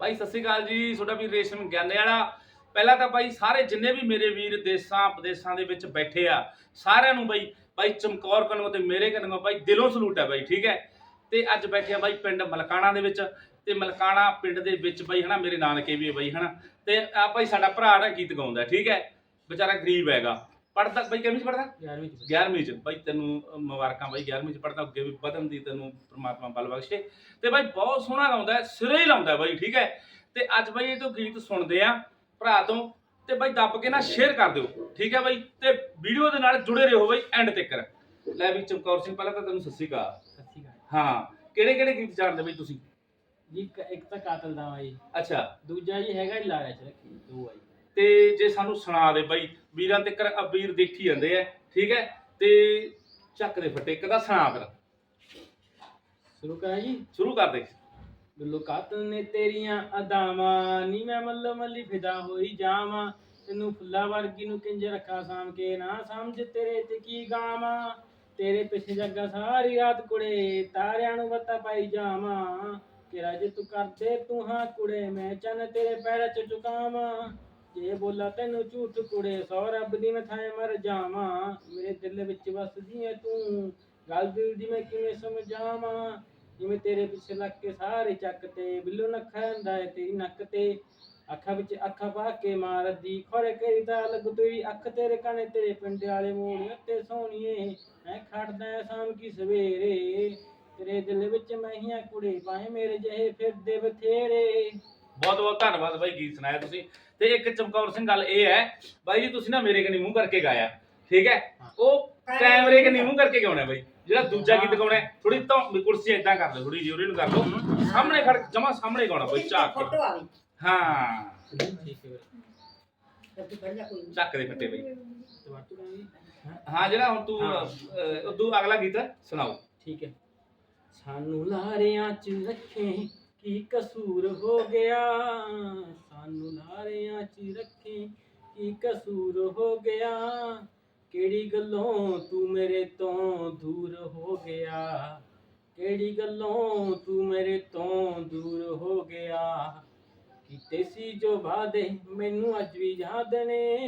ਬਾਈ ਸਤਿ ਸ਼੍ਰੀ ਅਕਾਲ ਜੀ, ਤੁਹਾਡਾ ਵੀ ਰੇਸ਼ਮ ਗਿਆਨੇ ਵਾਲਾ ਪਹਿਲਾਂ ਤਾਂ ਬਾਈ ਸਾਰੇ ਜਿੰਨੇ ਵੀ ਮੇਰੇ ਵੀਰ ਦੇਸਾਂ, ਵਿਦੇਸ਼ਾਂ ਦੇ ਵਿੱਚ ਬੈਠੇ ਆ, ਸਾਰਿਆਂ ਨੂੰ ਬਾਈ, ਭਾਈ ਚਮਕੌਰ ਕਨੋਂ ਤੇ ਮੇਰੇ ਕਨੋਂ ਬਾਈ ਦਿਲੋਂ ਸਲੂਟ ਹੈ ਬਾਈ ਠੀਕ ਹੈ? ਤੇ ਅੱਜ ਬੈਠੇ ਆ ਬਾਈ ਪਿੰਡ ਮਲਕਾਣਾ ਦੇ ਵਿੱਚ, ਤੇ ਮਲਕਾਣਾ ਪਿੰਡ ਦੇ ਵਿੱਚ ਬਾਈ ਹਨਾ, ਮੇਰੇ ਨਾਨਕੇ ਵੀ ਹੈ ਬਾਈ ਹਨਾ? ਤੇ ਆ ਬਾਈ ਸਾਡਾ ਭਰਾ ਨਾ ਗੀਤ ਗਾਉਂਦਾ, ਠੀਕ ਹੈ? ਵਿਚਾਰਾ ਗਰੀਬ ਹੈਗਾ। ਪੜਦਾ ਬਾਈ ਕਿਵੇਂ ਚ ਪੜਦਾ 11ਵੀਂ ਚ। 11ਵੀਂ ਚ। ਬਾਈ ਤੈਨੂੰ ਮੁਬਾਰਕਾਂ ਬਾਈ 11ਵੀਂ ਚ ਪੜਦਾ ਅੱਗੇ ਵੀ ਵਧਣ ਦੀ ਤੈਨੂੰ ਪ੍ਰਮਾਤਮਾ ਬਲ ਬਖਸ਼ੇ। ਤੇ ਬਾਈ ਬਹੁਤ ਸੋਹਣਾ ਗਾਉਂਦਾ ਸਿਰੇ ਹੀ ਲਾਉਂਦਾ ਬਾਈ ਠੀਕ ਹੈ? ਤੇ ਅੱਜ ਬਾਈ ਇਹ ਤੋਂ ਗੀਤ ਸੁਣਦੇ ਆ ਭਰਾ ਤੋਂ ਤੇ ਬਾਈ ਦੱਬ ਕੇ ਨਾ ਸ਼ੇਅਰ ਕਰ ਦਿਓ ਠੀਕ ਹੈ ਬਾਈ? ਤੇ ਵੀਡੀਓ ਦੇ ਨਾਲ ਜੁੜੇ ਰਹੋ ਬਾਈ ਐਂਡ ਤੱਕ। ਲੈ ਵੀ ਚਮਕੌਰ ਸਿੰਘ ਪਹਿਲਾਂ ਤਾਂ ਤੈਨੂੰ ਸਤਿ ਸ਼੍ਰੀ ਅਕਾਲ। ਸਤਿ ਸ਼੍ਰੀ ਅਕਾਲ। ਹਾਂ ਕਿਹੜੇ ਕਿਹੜੇ ਗੀਤ ਜਾਣਦੇ ਬਾਈ ਤੁਸੀਂ? ਜੀ ਇੱਕ ਇੱਕ ਤਾਂ ਕਾਤਲ ਦਾ ਜੀ। ਅੱਛਾ। ਦੂਜਾ ਜੀ ਹੈਗਾ ਜੀ ਲਾਇਆ ਚ ਰੱਖੀ ਦੋ ਆ ਜੀ। ਤੇ ਜੇ ਸਾਨੂੰ ਸੁਣਾ ਦੇ ਬਾਈ ਵੀਰਾਂ ਤੇ ਕਰ ਵੀਰ ਦੇਖੀ ਜਾਂਦੇ ਆ ਠੀਕ ਹੈ? ਤੇ ਚੱਕ ਦੇ ਫੱਟੇ ਇੱਕ ਦਾ ਸੁਣਾ ਫਿਰ। ਸ਼ੁਰੂ ਕਰਾਂ ਜੀ? ਸ਼ੁਰੂ ਕਰ ਦੇ। ਗੁੱਲੋ ਕਾਤਲ ਨੇ ਤੇਰੀਆਂ ਅਦਾਵਾਂ ਨੀ ਮੈਂ ਮੱਲੋ ਮੱਲੀ ਫਿਦਾ ਹੋਈ ਜਾਵਾਂ। ਤੈਨੂੰ ਫੁੱਲਾ ਵਰਗੀ ਨੂੰ ਕਿੰਜ ਰੱਖਾ ਸਾਂਭ ਕੇ? ਨਾ ਸਮਝ ਤੇਰੇ ਤੇ ਕੀ ਗਾਵਾਂ। ਤੇਰੇ ਪਿੱਛੇ ਜੱਗਾ ਸਾਰੀ ਰਾਤ ਕੁੜੇ ਤਾਰਿਆਂ ਨੂੰ ਬੱਤਾ ਪਾਈ ਜਾਵਾਂ। ਕਿ ਰਾਜ ਤੂੰ ਕਰਦੇ ਤੂੰ ਹਾਂ ਕੁੜੇ ਮੈਂ ਚੰਨ ਤੇਰੇ ਪੈਰਾਂ 'ਚ ਝੁਕਾਵਾਂ। ਜੇ ਬੋਲਾ ਤੈਨੂੰ ਝੂਠ ਕੁੜੇ, ਸੌ ਰੱਬ ਦੀ ਮੈਂ ਥਾਂ ਮਰ ਜਾਵਾਂ। ਮੇਰੇ ਦਿਲ ਵਿੱਚ ਵਸਦੀ ਐ ਤੂੰ। ਗੱਲ ਦਿਲ ਦੀ ਮੈਂ ਕਿਵੇਂ ਸਮਝਾਵਾਂ? ਜਿਵੇਂ ਤੇਰੇ ਪਿੱਛੇ ਲੱਗ ਕੇ ਸਾਰੇ ਚੱਕ ਤੇ, ਬਿੱਲੂ ਨੱਖਾ ਹੁੰਦਾ ਹੈ ਤੇਰੀ ਨੱਕ ਤੇ। ਅੱਖਾਂ ਵਿੱਚ ਅੱਖਾਂ ਪਾ ਕੇ ਮਾਰਦੀ, ਖੋਰੇ ਕਰੀ ਦਾ ਲੱਗ ਤੇਰੀ ਅੱਖ ਤੇਰੇ ਕਣੇ ਤੇਰੇ ਪਿੰਡ ਵਾਲੇ ਮੋੜ ਤੇ ਸੋਹਣੀਏ। ਮੈਂ ਖੜਦਾ ਸ਼ਾਮ ਕੀ ਸਵੇਰੇ। ਤੇਰੇ ਦਿਲ ਵਿੱਚ ਮਹੀਆਂ ਕੁੜੇ ਪਾਏ ਮੇਰੇ ਜਹੇ ਫਿਰਦੇ ਬਥੇਰੇ। ਬਹੁਤ ਬਹੁਤ ਧੰਨਵਾਦ ਬਾਈ ਗੀਤ ਸੁਣਾਇਆ ਤੁਸੀਂ। ਤੇ ਇੱਕ ਚਮਕੌਰ ਸਿੰਘ ਗੱਲ ਇਹ ਹੈ ਬਾਈ ਜੀ ਤੁਸੀਂ ਨਾ ਮੇਰੇ ਕਨੀ ਮੂੰਹ ਕਰਕੇ ਗਾਇਆ। ਠੀਕ ਹੈ। ਉਹ ਕੈਮਰੇ ਕਨੀ ਮੂੰਹ ਕਰਕੇ ਗਾਉਣਾ ਬਾਈ? ਜਿਹੜਾ ਦੂਜਾ ਗੀਤ ਗਾਉਣਾ ਥੋੜੀ ਤਾਂ ਕੁਰਸੀ ਏਦਾਂ ਕਰ ਲਓ ਥੋੜੀ ਜਿਹੀ ਉਹਨੂੰ ਕਰ ਲਓ। ਸਾਹਮਣੇ ਖੜ ਜਮਾ ਸਾਹਮਣੇ ਗਾਉਣਾ ਬਾਈ ਝਾਕ। ਕੇ ਫੋਟੋ ਆ ਗਈ। ਹਾਂ। ਚੱਕ ਦੇ ਫੱਟੇ ਬਾਈ। ਤੇ ਵਾਟੂ ਕਰਾਂਗੇ ਹਾਂ ਹਾਂ। ਜਿਹੜਾ ਹੁਣ ਤੂੰ ਉਦੋਂ ਅਗਲਾ ਗੀਤ ਸੁਣਾਓ। ਠੀਕ ਹੈ। ਸਾਨੂੰ ਲਾਰਿਆਂ ਚ ਰੱਖੇ। ਕੀ ਕਸੂਰ ਹੋ ਗਿਆ? ਸਾਨੂੰ ਲਾਰਿਆਂ ਚ ਰੱਖੇ ਕੀ ਕਸੂਰ ਹੋ ਗਿਆ? ਕਿਹੜੀ ਗੱਲੋਂ ਤੂੰ ਮੇਰੇ ਤੋਂ ਦੂਰ ਹੋ ਗਿਆ? ਕਿਹੜੀ ਗੱਲੋਂ ਤੂੰ ਮੇਰੇ ਤੋਂ ਦੂਰ ਹੋ ਗਿਆ? ਕੀਤੇ ਸੀ ਜੋ ਵਾਦੇ ਮੈਨੂੰ ਅੱਜ ਵੀ ਯਾਦ ਨੇ?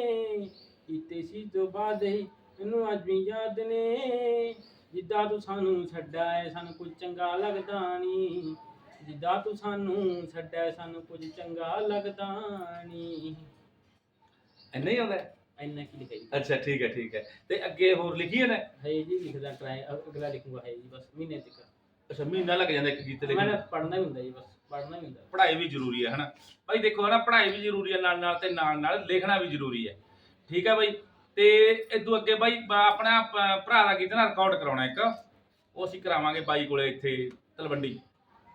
ਕੀਤੇ ਸੀ ਜੋ ਵਾਦੇ ਮੈਨੂੰ ਅੱਜ ਵੀ ਯਾਦ ਨੇ? ਜਿੱਦਾਂ ਤੂੰ ਸਾਨੂੰ ਛੱਡਾ ਏ, ਸਾਨੂੰ ਕੁਝ ਚੰਗਾ ਲੱਗਦਾ ਨਹੀਂ ਜਿੱਦਾਂ ਤੂੰ ਸਾਨੂੰ ਛੱਡਿਆ ਸਾਨੂੰ ਕੁਝ ਚੰਗਾ ਲੱਗਦਾ ਨਹੀਂ। ਇੰਨਾ ਹੀ ਆਉਂਦਾ ਹੈ? ਇੰਨਾ ਕੀ ਲਿਖਿਆ ਜੀ? ਅੱਛਾ ਠੀਕ ਹੈ ਠੀਕ ਹੈ। ਤੇ ਅੱਗੇ ਹੋਰ ਲਿਖੀ ਹੈ ਨਾ ਹੈ ਜੀ ਲਿਖਦਾ ਟਰਾਈ ਅਗਲਾ ਲਿਖੂਗਾ ਹੈ ਜੀ ਬਸ ਮਹੀਨੇ ਤੱਕ। ਅੱਛਾ ਮਹੀਨਾ ਲੱਗ ਜਾਂਦਾ ਇੱਕ ਗੀਤ ਲਿਖਣ ਮੈਂ ਨੂੰ। ਪੜਨਾ ਹੀ ਹੁੰਦਾ ਜੀ ਬਸ ਪੜਨਾ ਹੀ ਹੁੰਦਾ। ਪੜ੍ਹਾਈ ਵੀ ਜ਼ਰੂਰੀ ਹੈ ਹਨਾ? ਭਾਈ ਦੇਖੋ ਹਨਾ ਪੜ੍ਹਾਈ ਵੀ ਜ਼ਰੂਰੀ ਹੈ ਨਾਲ ਨਾਲ ਤੇ ਨਾਲ ਨਾਲ ਲਿਖਣਾ ਵੀ ਜ਼ਰੂਰੀ ਹੈ। ਠੀਕ ਹੈ ਬਾਈ? ਤੇ ਇਦੋਂ ਅੱਗੇ ਬਾਈ ਬ- ਆਪਣਾ ਪ- ਭਰਾ ਦਾ ਗੀਤ ਨਾ ਰਿਕਾਰਡ ਕਰਾਉਣਾ ਇੱਕ। ਉਹ ਅਸੀਂ ਕਰਾਵਾਂਗੇ ਬਾਈ ਕੋਲੇ ਇੱਥੇ ਤਲਵੰਡੀ।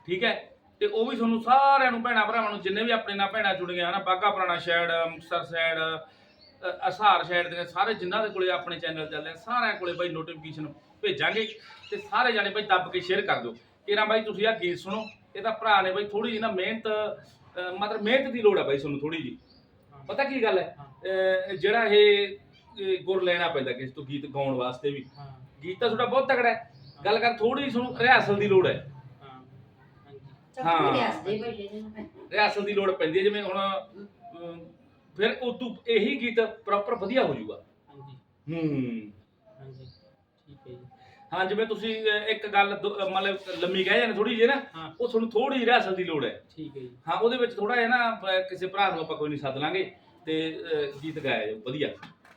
ਠੀਕ ਹੈ? ਤੇ ਉਹ ਵੀ ਤੁਹਾਨੂੰ ਸਾਰਿਆਂ ਨੂੰ ਭੈਣਾ ਭਰਾਵਾਂ ਨੂੰ ਜਿੰਨੇ ਵੀ ਆਪਣੇ ਨਾਲ ਭੈਣਾਂ ਜੁੜੀਆਂ ਹਨਾ ਬਾਗਾ ਪੁਰਾਣਾ ਸ਼ਹਿਰ ਮੁਕਤਸਰ ਸਾਈਡ ਅ- ਅਸਹਾਰ ਸਾਈਡ ਦੇ ਸਾਰੇ ਜਿਨ੍ਹਾਂ ਦੇ ਕੋਲੇ ਆਪਣੇ ਚੈਨਲ ਚੱਲਦੇ ਆ ਸਾਰਿਆਂ ਕੋਲੇ ਬਾਈ ਨੋਟੀਫਿਕੇਸ਼ਨ ਭੇਜਾਂਗੇ ਤੇ ਸਾਰੇ ਜਾਣੇ ਬਾਈ ਦੱਬ ਕੇ ਸ਼ੇਅਰ ਕਰ ਦਿਓ। ਕਿਰਾਂ ਬਾਈ ਤੁਸੀਂ ਆਹ ਗੀਤ ਸੁਣੋ ਇਹਦਾ ਭਰਾ ਨੇ ਬਾਈ ਥੋੜੀ ਜਿਹੀ ਨਾ ਮਿਹਨਤ ਮਤਲਬ ਮਿਹਨਤ ਦੀ ਲੋੜ ਹੈ ਬਾਈ ਤੁਹਾਨੂੰ ਥੋੜੀ ਜੀ। ਪਤਾ ਕੀ ਗੱਲ ਹੈ? ਜਿਹੜਾ ਇਹ ਗੁਰ ਲੈਣਾ ਪੈਂਦਾ ਕਿਸ ਤੋਂ ਗੀਤ ਗਾਉਣ ਵਾਸਤੇ ਵੀ। ਗੀਤ ਤਾਂ ਤੁਹਾਡਾ ਬਹੁਤ ਤਗੜਾ ਹੈ। ਗੱਲ ਕਰ ਥੋੜੀ ਤੁਹਾਨੂੰ ਰਿਹਾਸਲ ਦੀ ਲੋੜ ਹੈ। ਹਾਂ। ਨੇ ਦੀ ਲੋੜ ਪੈਂਦੀ ਹੈ ਜਿਵੇਂ ਹੁਣ ਅ, ਫਿਰ ਉਦੋਂ ਇਹੀ ਗੀਤ ਪ੍ਰੋਪਰ ਵਧੀਆ ਹੋ ਜਾਊਗਾ। ਹਾਂਜੀ। ਹੂੰ। ਹਾਂਜੀ ਠੀਕ ਹੈ ਜੀ। ਹਾਂ ਜਿਵੇਂ ਤੁਸੀਂ ਅ, ਇੱਕ ਗੱਲ ਦੋ- ਅ, ਮਤਲਬ ਲੰਮੀ ਕਹਿ ਜਾਂਦੇ ਥੋੜੀ ਜਿਹੀ ਨਾ ਹਾਂ। ਉਹ ਤੁਹਾਨੂੰ ਥੋੜੀ ਜਿਹੀ ਰਿਹਾਸਲ ਦੀ ਲੋੜ ਹੈ। ਠੀਕ ਹੈ ਜੀ। ਹਾਂ ਉਹਦੇ ਵਿੱਚ ਥੋੜਾ ਜਿਹਾ ਨਾ ਕਿਸੇ ਭਰਾ ਨੂੰ ਆਪਾਂ ਕੋਈ ਨਹੀਂ ਸੱਦ ਲਾਂਗੇ ਤੇ ਅ, ਗੀਤ ਗਾਇਆ ਜਾਊ ਵਧੀਆ।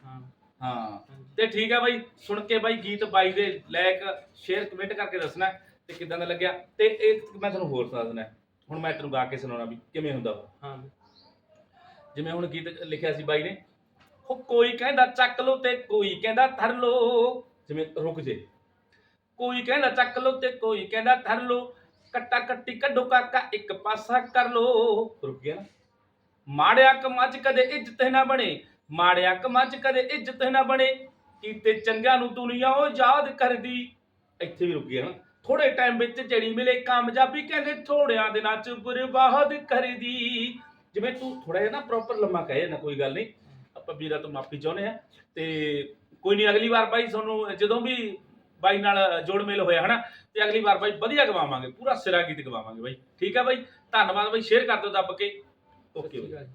ਹਾਂ। ਹਾਂ। ਹਾਂਜੀ। ਤੇ ਠੀਕ ਹੈ ਬਾਈ ਸੁਣ ਕੇ ਬਾਈ ਗੀਤ ਬਾਈ ਦੇ ਲਾਇਕ ਸ਼ੇਅਰ ਕਮੈਂਟ ਕਰਕੇ ਦੱਸਣਾ। ਤੇ ਕਿਦਾਂ ਦਾ ਲੱਗਿਆ? ਤੇ ਇਹ ਮੈਂ ਤੁਹਾਨੂੰ ਹੋਰ ਸੁਣਾ ਦੇਣਾ ਹੁਣ ਮੈਂ ਤੈਨੂੰ ਗਾ ਕੇ ਸੁਣਾਉਣਾ ਵੀ ਕਿਵੇਂ ਹੁੰਦਾ ਉਹ। ਹਾਂ। ਜਿਵੇਂ ਹੁਣ ਗੀਤ ਲਿਖਿਆ ਸੀ ਬਾਈ ਨੇ ਹੋ ਕੋਈ ਕਹਿੰਦਾ ਚੱਕ ਲੋ ਤੇ ਕੋਈ ਕਹਿੰਦਾ ਧਰ ਲੋ ਜਿਵੇਂ ਰੁਕ ਜੇ। ਕੋਈ ਕਹਿੰਦਾ ਚੱਕ ਲੋ ਤੇ ਕੋਈ ਕਹਿੰਦਾ ਧਰ ਲੋ ਕੱਟਾ ਕੱਟੀ ਕੱਢੋ ਕਾਕਾ ਇੱਕ ਪਾਸਾ ਕਰ ਲੋ ਰੁਕ ਗਿਆ ਨਾ। ਮਾੜਿਆ ਕੰਮਾਂ 'ਚ ਕਦੇ ਇੱਜ਼ਤ ਨਾ ਬਣੇ। ਮਾੜਿਆ ਕੰਮਾਂ 'ਚ ਕਦੇ ਇੱਜ਼ਤ ਨਾ ਬਣੇ। ਕੀਤੇ ਚੰਗਿਆਂ ਨੂੰ ਦੁਨੀਆ ਉਹ ਯਾਦ ਕਰਦੀ। ਇੱਥੇ ਵੀ ਰੁਕ ਗਿਆ ਨਾ। ਥੋੜੇ ਟਾਈਮ ਵਿੱਚ ਜਿਹੜੀ ਮਿਲੇ ਕਾਮਯਾਬੀ ਕਹਿੰਦੇ ਥੋੜਿਆਂ ਦਿਨਾਂ 'ਚ ਬਰਬਾਦ ਕਰਦੀ। ਜਿਵੇਂ ਤੂੰ ਥੋੜਾ ਜਿਹਾ ਨਾ ਪ੍ਰੋਪਰ ਲੰਮਾ ਕਹੇ ਨਾ ਕੋਈ ਗੱਲ ਨਹੀਂ। ਆਪਾਂ ਵੀਰਾ ਤੋਂ ਮਾਫੀ ਚਾਹੁੰਦੇ ਆ ਤੇ ਕੋਈ ਨਹੀਂ ਅਗਲੀ ਵਾਰ ਬਾਈ ਤੁਹਾਨੂੰ ਜਦੋਂ ਵੀ ਬਾਈ ਨਾਲ ਜੋੜ ਮੇਲ ਹੋਇਆ ਹਨਾ ਤੇ ਅਗਲੀ ਵਾਰ ਬਾਈ ਵਧੀਆ ਗਵਾਵਾਂਗੇ ਪੂਰਾ ਸਿਰਾ ਗੀਤ ਗਵਾਵਾਂਗੇ ਬਾਈ। ਠੀਕ ਆ ਬਾਈ ਧੰਨਵਾਦ ਬਾਈ ਸ਼ੇਅਰ ਕਰ ਦਿਓ ਦੱਬ ਕੇ। ਓਕੇ ਅਕਾਲ।